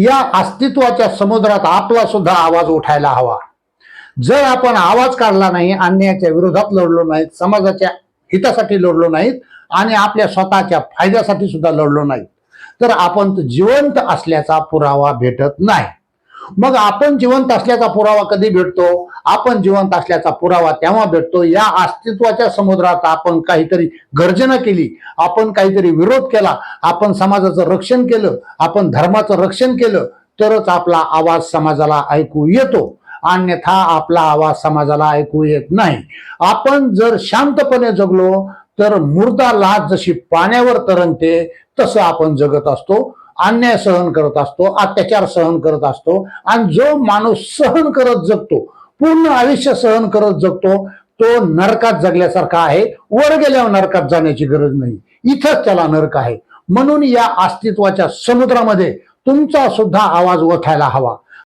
या अस्तित्वाच्या समुद्रात आपला सुद्धा आवाज उठायला हवा. जर आपण आवाज काढला नाही अन्यायाच्या विरोधात लढलो नाहीत समाजाच्या हितासाठी लढलो नाहीत आणि आपल्या स्वतःच्या फायद्यासाठी सुद्धा लढलो नाहीत तर आपण जिवंत असल्याचा पुरावा भेटत नाही. मग आपण जिवंत असल्याचा पुरावा कधी भेटतो? आपण जिवंत असल्याचा पुरावा तेव्हा भेटतो. या अस्तित्वाच्या समुद्रात आपण काहीतरी गर्जना केली आपण काहीतरी विरोध केला आपण समाजाचं रक्षण केलं आपण धर्माचं रक्षण केलं तरच आपला आवाज समाजाला ऐकू येतो. अन्यथा आपला आवाज समाजाला ऐकू येत नाही. आपण जर शांतपणे जगलो तर मुर्दा लाज जशी पाण्यावर तरंगते तसं आपण जगत असतो. अन्याय सहन करत असतो अत्याचार सहन करत असतो आणि जो माणूस सहन करत जगतो पूर्ण आयुष्य सहन करत जगतो तो नरकात जगल्यासारखा आहे वर गेल्यावर नरकात जाण्याची गरज नाही. इथंच त्याला नरक आहे. म्हणून या अस्तित्वाच्या समुद्रामध्ये तुमचा सुद्धा आवाज ओठायला हवा.